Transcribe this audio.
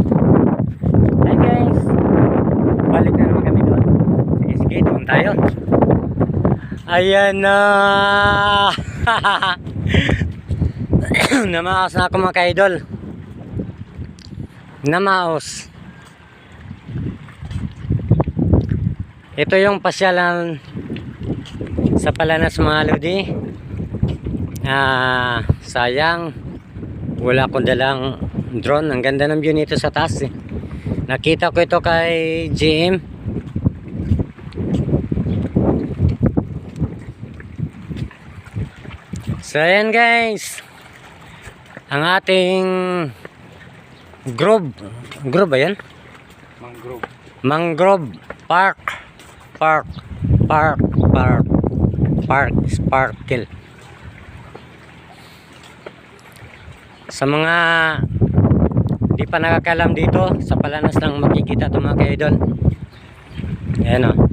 Hi guys! Balik na naman kami doon. Sige, sige, doon tayo. Ayan na! Namaos na ako mga ka-idol. Namaos. Ito yung pasyalan sa Palanas mga Lodi. Ah, sayang wala akong dalang drone. Ang ganda ng view nito sa taas eh. Nakita ko ito kay GM. So ayan guys. Ang ating grove. Grove ba yan? Mangrove. Mangrove Park. Park. Park. Park. Park. Sparkle. Sa mga di pa nakakalam dito, sa Palanas lang makikita ito mga ka-idol. Ayan o.